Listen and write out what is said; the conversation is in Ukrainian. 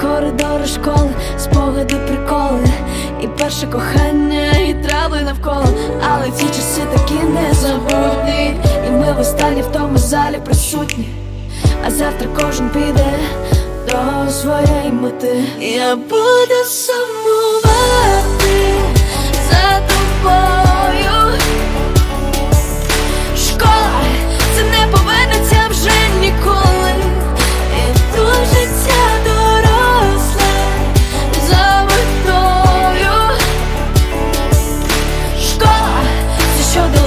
Коридори школи, спогади, приколи, і перше кохання, і трави навколо. Але ці часи такі незабутні, і ми в останній в тому залі присутні. А завтра кожен піде до своєї мети. Я буду сумувати